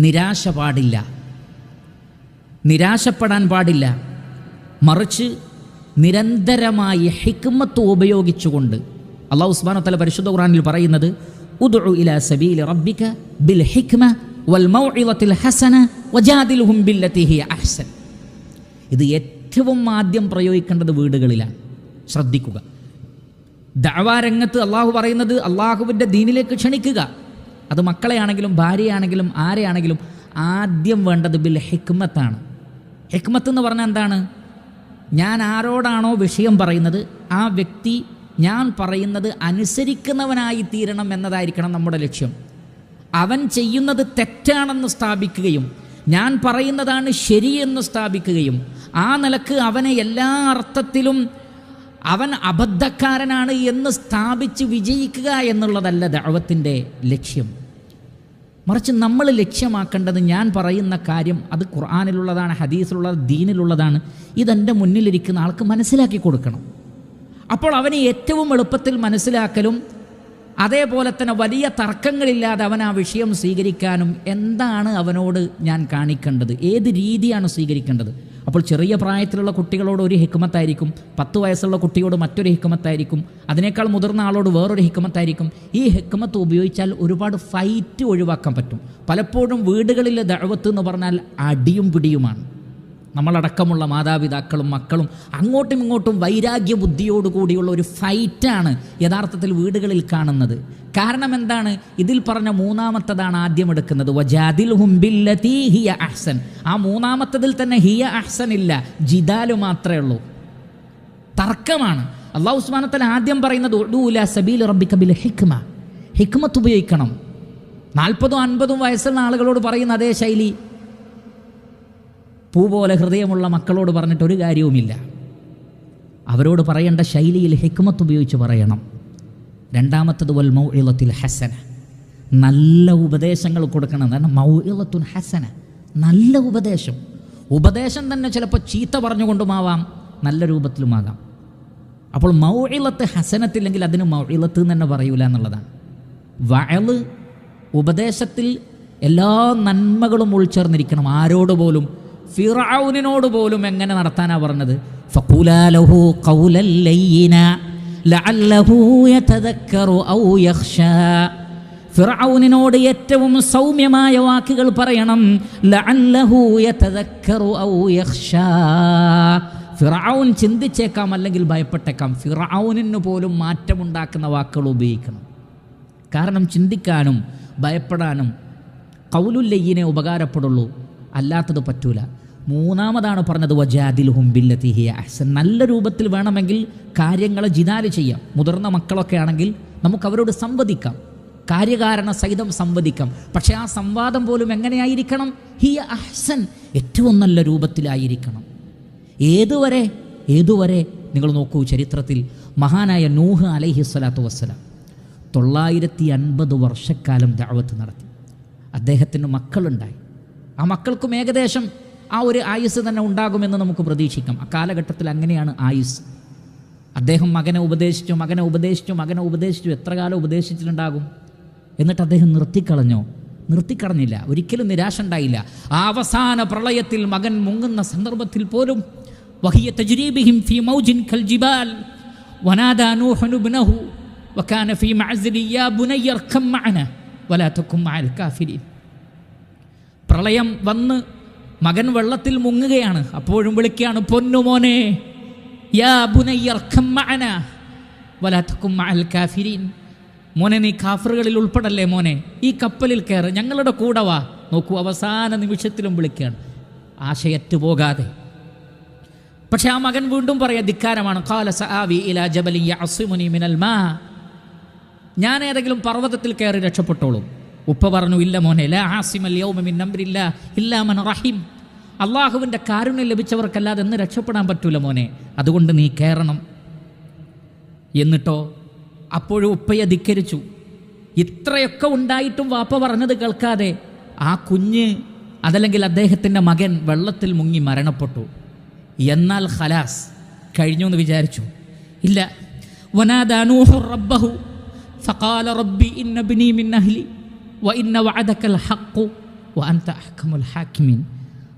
നിരാശ പാടില്ല നിരാശപ്പെടാൻ പാടില്ല. മറിച്ച് നിരന്തരമായി ഹിക്മത്ത് ഉപയോഗിച്ചുകൊണ്ട് അള്ളാഹു ഉസ്മാനത്തല തല പരിശുദ്ധ ഖുറാനിൽ പറയുന്നത് ഉദു ഇലാ സബീലി റബ്ബിക ബിൽ ഹിക്മ വൽ ഹസന അഹ്സൻ. ഇത് ഏറ്റവും ആദ്യം പ്രയോഗിക്കേണ്ടത് വീടുകളിലാണ്. ശ്രദ്ധിക്കുക. ദഅവാരംഗത്ത് അള്ളാഹു പറയുന്നത് അള്ളാഹുവിന്റെ ദീനിലേക്ക് ക്ഷണിക്കുക. അത് മക്കളെയാണെങ്കിലും ഭാര്യയാണെങ്കിലും ആരെയാണെങ്കിലും ആദ്യം വേണ്ടത് ബിൽ ഹിക്മത്താണ്. ഹിക്മത്ത് എന്ന് പറഞ്ഞാൽ എന്താണ്? ഞാൻ ആരോടാണോ വിഷയം പറയുന്നത് ആ വ്യക്തി ഞാൻ പറയുന്നത് അനുസരിക്കുന്നവനായി തീരണം എന്നതായിരിക്കണം നമ്മുടെ ലക്ഷ്യം. അവൻ ചെയ്യുന്നത് തെറ്റാണെന്ന് സ്ഥാപിക്കുകയും ഞാൻ പറയുന്നതാണ് ശരിയെന്ന് സ്ഥാപിക്കുകയും ആ നിലയ്ക്ക് അവനെ എല്ലാ അർത്ഥത്തിലും അവൻ അബദ്ധക്കാരനാണ് എന്ന് സ്ഥാപിച്ച് വിജയിക്കുക എന്നുള്ളതല്ല ദഅവത്തിന്റെ ലക്ഷ്യം. മറിച്ച് നമ്മൾ ലക്ഷ്യമാക്കേണ്ടത് ഞാൻ പറയുന്ന കാര്യം അത് ഖുർആാനിലുള്ളതാണ് ഹദീസിലുള്ളത് ദീനിലുള്ളതാണ്. ഇതെന്റെ മുന്നിലിരിക്കുന്ന ആൾക്ക് മനസ്സിലാക്കി കൊടുക്കണം. അപ്പോൾ അവന് ഏറ്റവും എളുപ്പത്തിൽ മനസ്സിലാക്കലും അതേപോലെ തന്നെ വലിയ തർക്കങ്ങളില്ലാതെ അവൻ ആ വിഷയം സ്വീകരിക്കാനും എന്താണ് അവനോട് ഞാൻ കാണിക്കേണ്ടത്? ഏത് രീതിയാണ് സ്വീകരിക്കേണ്ടത്? അപ്പോൾ ചെറിയ പ്രായത്തിലുള്ള കുട്ടികളോട് ഒരു ഹിക്കുമത്തായിരിക്കും പത്ത് വയസ്സുള്ള കുട്ടിയോട് മറ്റൊരു ഹിക്കുമത്തായിരിക്കും അതിനേക്കാൾ മുതിർന്ന ആളോട് വേറൊരു ഹിക്കുമത്തായിരിക്കും ഈ ഹിക്കുമത്ത് ഉപയോഗിച്ചാൽ ഒരുപാട് ഫൈറ്റ് ഒഴിവാക്കാൻ പറ്റും. പലപ്പോഴും വീടുകളിലെ ദഴവത്ത് എന്ന് പറഞ്ഞാൽ അടിയും പിടിയുമാണ്. നമ്മളടക്കമുള്ള മാതാപിതാക്കളും മക്കളും അങ്ങോട്ടും ഇങ്ങോട്ടും വൈരാഗ്യ ബുദ്ധിയോടുകൂടിയുള്ള ഒരു ഫൈറ്റാണ് യഥാർത്ഥത്തിൽ വീടുകളിൽ കാണുന്നത്. കാരണം എന്താണ്? ഇതിൽ പറഞ്ഞ മൂന്നാമത്തതാണ് ആദ്യം എടുക്കുന്നത്. വജാദിൽ ഹുംബില്ലതീ ഹിയ അഹ്സൻ. ആ മൂന്നാമത്തതിൽ തന്നെ ഹിയ അഹ്സൻ ഇല്ല. ജിദാലു മാത്രമേ ഉള്ളൂ. തർക്കമാണ്. അള്ളാഹു ഉസ്മാനത്തൽ ആദ്യം പറയുന്നത് സബീൽ ഹിക്മ. ഹിക്മത്ത് ഉപയോഗിക്കണം. നാൽപ്പതും അൻപതും വയസ്സുള്ള ആളുകളോട് പറയുന്ന അതേ ശൈലി. പൂ പോലെ ഹൃദയമുള്ള മക്കളോട് പറഞ്ഞിട്ട് ഒരു കാര്യവുമില്ല. അവരോട് പറയേണ്ട ശൈലിയിൽ ഹിക്മത്ത് ഉപയോഗിച്ച് പറയണം. രണ്ടാമത്തത് വൽ മൗഇളത്തിൽ ഹസന. നല്ല ഉപദേശങ്ങൾ കൊടുക്കണം എന്നാണ് മൗഇളത്തുൻ ഹസന. നല്ല ഉപദേശം. ഉപദേശം തന്നെ ചിലപ്പോൾ ചീത്ത പറഞ്ഞുകൊണ്ടുമാവാം നല്ല രൂപത്തിലുമാകാം. അപ്പോൾ മൗഇളത്ത് ഹസനത്തില്ലെങ്കിൽ അതിന് മൗഇളത്ത് തന്നെ പറയൂല എന്നുള്ളതാണ്. വയൽ ഉപദേശത്തിൽ എല്ലാ നന്മകളും ഉൾച്ചേർന്നിരിക്കണം. ആരോട് പോലും ഫിറൌനിനോട് പോലും എങ്ങനെ നടത്താനാ പറഞ്ഞത്? ഫഖൂലാ ലഹു ഖൗലൻ ലയ്യിന ലഅല്ലഹു യതദക്കറു ഔ ഏറ്റവും സൗമ്യമായ വാക്കുകൾ പറയണം ഫിറൌൻ ചിന്തിച്ചേക്കാം അല്ലെങ്കിൽ ഭയപ്പെട്ടേക്കാം. ഫിറൌനിന് പോലും മാറ്റമുണ്ടാക്കുന്ന വാക്കുകൾ ഉപയോഗിക്കണം. കാരണം ചിന്തിക്കാനും ഭയപ്പെടാനും കൗലുല്ലയ്യനെ ഉപകാരപ്പെടുള്ളൂ. അല്ലാത്തത് പറ്റൂല. മൂന്നാമതാണ് പറഞ്ഞത് വജാദിൽ ഹുംബില്ലത്തിഹിയ അഹ്സൻ. നല്ല രൂപത്തിൽ വേണമെങ്കിൽ കാര്യങ്ങളെ ജിദാൽ ചെയ്യാം. മുതിർന്ന മക്കളൊക്കെ ആണെങ്കിൽ നമുക്ക് അവരോട് സംവദിക്കാം. കാര്യകാരണ സഹിതം സംവദിക്കാം. പക്ഷേ ആ സംവാദം പോലും എങ്ങനെയായിരിക്കണം? ഹിയ അഹ്സൻ. ഏറ്റവും നല്ല രൂപത്തിലായിരിക്കണം. ഏതുവരെ? ഏതുവരെ? നിങ്ങൾ നോക്കൂ ചരിത്രത്തിൽ മഹാനായ നൂഹ് അലൈഹി സ്വലാത്തു വസ്സലാം തൊള്ളായിരത്തി അൻപത് വർഷക്കാലം ദാവത്ത് നടത്തി. അദ്ദേഹത്തിന് മക്കളുണ്ടായി. ആ മക്കൾക്കും ഏകദേശം ആ ഒരു ആയുസ് തന്നെ ഉണ്ടാകുമെന്ന് നമുക്ക് പ്രതീക്ഷിക്കാം. കാലഘട്ടത്തിൽ അങ്ങനെയാണ് ആയുസ്. അദ്ദേഹം മകനെ ഉപദേശിച്ചു മകനെ ഉപദേശിച്ചു മകനെ ഉപദേശിച്ചു. എത്ര കാലം ഉപദേശിച്ചിട്ടുണ്ടാകും? എന്നിട്ട് അദ്ദേഹം നിർത്തിക്കളഞ്ഞോ? നിർത്തിക്കളഞ്ഞില്ല. ഒരിക്കലും നിരാശ ഉണ്ടായില്ല ആ അവസാന പ്രളയത്തിൽ മകൻ മുങ്ങുന്ന സന്ദർഭത്തിൽ പോലും വഹിയ തജ്രീബിഹിം ഫി മൗജിൻ ഖൽ ജിബാൽ വനാദ നൂഹു ഇബ്നഹു വകാന ഫി മഅസ്ലി യാ ബുനയ്യർക്കം മഅന വലാ തകും മഅൽ കാഫിരീൻ. പ്രളയം വന്ന് മകൻ വെള്ളത്തിൽ മുങ്ങുകയാണ്. അപ്പോഴും വിളിക്കുകയാണ് പൊന്നുമോനെ യാ കാഫിരീൻ. മോനെ നീ കാഫറുകളിൽ ഉൾപ്പെടല്ലേ മോനെ? ഈ കപ്പലിൽ കയറ് ഞങ്ങളുടെ കൂടെ വാ. നോക്കൂ അവസാന നിമിഷത്തിലും വിളിക്കുകയാണ് ആശയറ്റു പോകാതെ. പക്ഷെ ആ മകൻ വീണ്ടും പറയാ ധിക്കാരമാണ്. സആവി ഇലാ ജബലി മിനൽ മാ. ഞാൻ ഏതെങ്കിലും പർവതത്തിൽ കയറി രക്ഷപ്പെട്ടോളൂ. ഉപ്പ പറഞ്ഞു ഇല്ല മോനെ ലാ ആസിം യൗമിൻ നംബരില്ല ഇല്ല മൻ റഹിം. അള്ളാഹുവിന്റെ കാരുണ്യം ലഭിച്ചവർക്കല്ലാതെ എന്ന് രക്ഷപ്പെടാൻ പറ്റൂല മോനെ. അതുകൊണ്ട് നീ കയറണം എന്നിട്ടോ അപ്പോഴും ഉപ്പയെ ധിക്കരിച്ചു. ഇത്രയൊക്കെ ഉണ്ടായിട്ടും വാപ്പ പറഞ്ഞത് കേൾക്കാതെ ആ കുഞ്ഞ് അതല്ലെങ്കിൽ അദ്ദേഹത്തിന്റെ മകൻ വെള്ളത്തിൽ മുങ്ങി മരണപ്പെട്ടു. എന്നാൽ ഖലാസ് കഴിഞ്ഞു എന്ന് വിചാരിച്ചു. ഇല്ല. വനാദാനൂഹു റബ്ബഹു ഫഖാല റബ്ബി ഇന്നബ്നീ മിൻ അഹ്ലി. അഹ്കമുൽ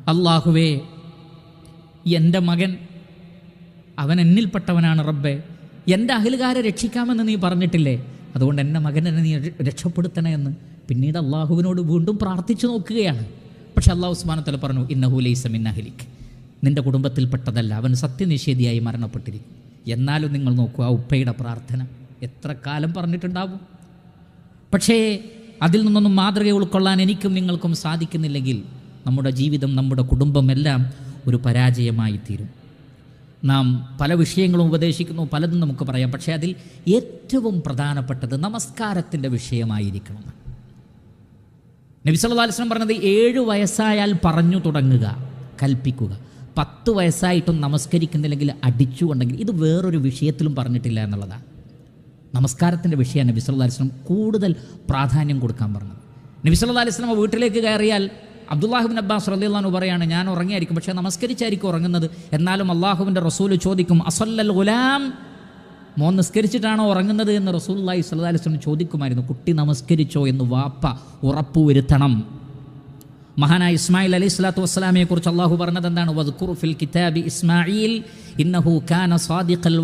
അള്ളാഹുവേ എന്റെ മകൻ അവൻ എന്നിൽപ്പെട്ടവനാണ് റബ്ബെ. എന്റെ അഖിലുകാരെ രക്ഷിക്കാമെന്ന് നീ പറഞ്ഞിട്ടില്ലേ? അതുകൊണ്ട് എന്റെ മകനെ നീ രക്ഷപ്പെടുത്തണേ എന്ന്. പിന്നീട് അള്ളാഹുവിനോട് വീണ്ടും പ്രാർത്ഥിച്ചു നോക്കുകയാണ്. പക്ഷെ അള്ളാഹു ഉസ്മാനത്തല പറഞ്ഞു ഇന്നഹുലൈസമിൻ അഹലിക്ക് നിന്റെ കുടുംബത്തിൽപ്പെട്ടതല്ല അവൻ സത്യനിഷേധിയായി മരണപ്പെട്ടിരിക്കും എന്നാലും നിങ്ങൾ നോക്കുക ഉപ്പയുടെ പ്രാർത്ഥന എത്ര കാലം പറഞ്ഞിട്ടുണ്ടാവും? പക്ഷേ അതിൽ നിന്നൊന്നും മാതൃക ഉൾക്കൊള്ളാൻ എനിക്കും നിങ്ങൾക്കും സാധിക്കുന്നില്ലെങ്കിൽ നമ്മുടെ ജീവിതം നമ്മുടെ കുടുംബം എല്ലാം ഒരു പരാജയമായി തീരും. നാം പല വിഷയങ്ങളും ഉപദേശിക്കുന്നു പലതും നമുക്ക് പറയാം പക്ഷേ അതിൽ ഏറ്റവും പ്രധാനപ്പെട്ടത് നമസ്കാരത്തിന്റെ വിഷയമായിരിക്കണം. നബി സല്ലല്ലാഹു അലൈഹി വസല്ലം പറഞ്ഞത് ഏഴ് വയസ്സായാൽ പറഞ്ഞു തുടങ്ങുക കൽപ്പിക്കുക. പത്ത് വയസ്സായിട്ടും നമസ്കരിക്കുന്നില്ലെങ്കിൽ അടിച്ചുകൊണ്ടെങ്കിൽ ഇത് വേറൊരു വിഷയത്തിലും പറഞ്ഞിട്ടില്ല എന്നുള്ളതാണ്. നമസ്കാരത്തിന്റെ വിഷയമാണ് നബി സല്ലല്ലാഹു അലൈഹി വസല്ലം കൂടുതൽ പ്രാധാന്യം കൊടുക്കാൻ പറഞ്ഞത്. നബി സല്ലല്ലാഹു അലൈഹി വസല്ലം വീട്ടിലേക്ക് കയറിയാൽ അബ്ദുല്ലാഹിബിൻ അബ്ബാസ് റളിയല്ലാഹു പറയാണ് ഞാൻ ഉറങ്ങിയായിരിക്കും പക്ഷേ നമസ്കരിച്ചായിരിക്കും ഉറങ്ങുന്നത്. എന്നാലും അള്ളാഹുവിന്റെ റസൂൽ ചോദിക്കും അസല്ലൽ ഗുലാം? മോൻ നിസ്കരിച്ചിട്ടാണോ ഉറങ്ങുന്നത് എന്ന് സ്വല്ലല്ലാഹു അലൈഹി വസല്ലം ചോദിക്കുമായിരുന്നു. കുട്ടി നമസ്കരിച്ചോ? എന്ന് വാപ്പ ഉറപ്പുവരുത്തണം. മഹാനായ ഇസ്മായിൽ അലൈഹി സ്വലാത്തു വസ്സലാമയെ കുറിച്ച് അള്ളാഹു പറഞ്ഞത് എന്താണ് വദ്കുറു ഫിൽ കിതാബി ഇസ്മായിൽ ഇന്നഹു കാന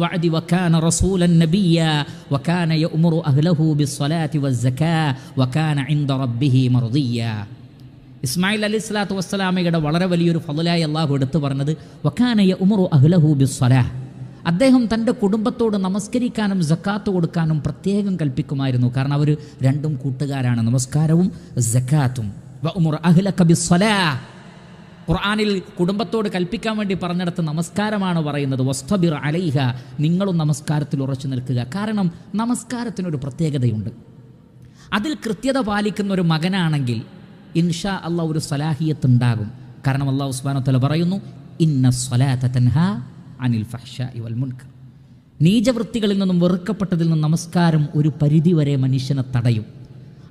വഅദി വകാന റസൂലൻ വകാന അഹ്ലഹു ബിസ്സലാത്തി വകാന ഇൻദ ഇസ്മായിൽ വസ്സലാമയുടെ വളരെ വലിയൊരു ഫضലായി അള്ളാഹു എടുത്തു പറഞ്ഞത് വക്കാന യഅ്മുറു അഹ്ലഹു ബിസ്സലാഹ് അദ്ദേഹം തന്റെ കുടുംബത്തോട് നമസ്കരിക്കാനും ജക്കാത്ത് കൊടുക്കാനും പ്രത്യേകം കൽപ്പിക്കുമായിരുന്നു. കാരണം അവർ രണ്ടും കൂട്ടുകാരാണ്. നമസ്കാരവും ജക്കാത്തും ഖുർആനിൽ കുടുംബത്തോട് കൽപ്പിക്കാൻ വേണ്ടി പറഞ്ഞിടത്ത് നമസ്കാരമാണ് പറയുന്നത്. വസ്തബിർ അലൈഹ. നിങ്ങളും നമസ്കാരത്തിൽ ഉറച്ചു നിൽക്കുക. കാരണം നമസ്കാരത്തിനൊരു പ്രത്യേകതയുണ്ട്. അതിൽ കൃത്യത പാലിക്കുന്ന ഒരു മകനാണെങ്കിൽ ഇൻഷാ അള്ള ഒരു സലാഹിയത്ത് ഉണ്ടാകും കാരണം അള്ളാഹു ഉസ്മാനോ തല പറയുന്നു ഇന്ന സ്വലാത്ത തൻഹ അനിൽ ഫഹ്ഷ ഇവൽ മുൻകർ. നീചവൃത്തികളിൽ നിന്നും വെറുക്കപ്പെട്ടതിൽ നിന്നും നമസ്കാരം ഒരു പരിധിവരെ മനുഷ്യനെ തടയും.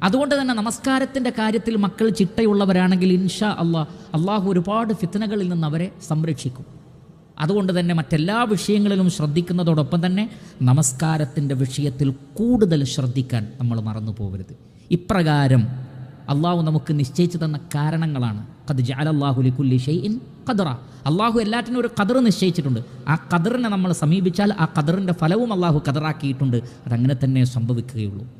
അതുകൊണ്ട് തന്നെ നമസ്കാരത്തിന്റെ കാര്യത്തിൽ മക്കൾ ചിട്ടയുള്ളവരാണെങ്കിൽ ഇൻഷാ അള്ളാഹ് അള്ളാഹു ഒരുപാട് ഫിത്തനകളിൽ നിന്ന് അവരെ സംരക്ഷിക്കും. അതുകൊണ്ട് തന്നെ മറ്റെല്ലാ വിഷയങ്ങളിലും ശ്രദ്ധിക്കുന്നതോടൊപ്പം തന്നെ നമസ്കാരത്തിന്റെ വിഷയത്തിൽ കൂടുതൽ ശ്രദ്ധിക്കാൻ നമ്മൾ മറന്നു പോകരുത് ഇപ്രകാരം അള്ളാഹു നമുക്ക് നിശ്ചയിച്ചു തന്ന കാരണങ്ങളാണ്. കത് ജാലല്ലാഹു ലിക്കുല്ലി ഷെയ്ഇൻ കദറ അള്ളാഹു എല്ലാറ്റിനും ഒരു കതിർ നിശ്ചയിച്ചിട്ടുണ്ട്. ആ കതിറിനെ നമ്മൾ സമീപിച്ചാൽ ആ കതിറിന്റെ ഫലവും അള്ളാഹു കതറാക്കിയിട്ടുണ്ട് അതങ്ങനെ തന്നെ സംഭവിക്കുകയുള്ളൂ.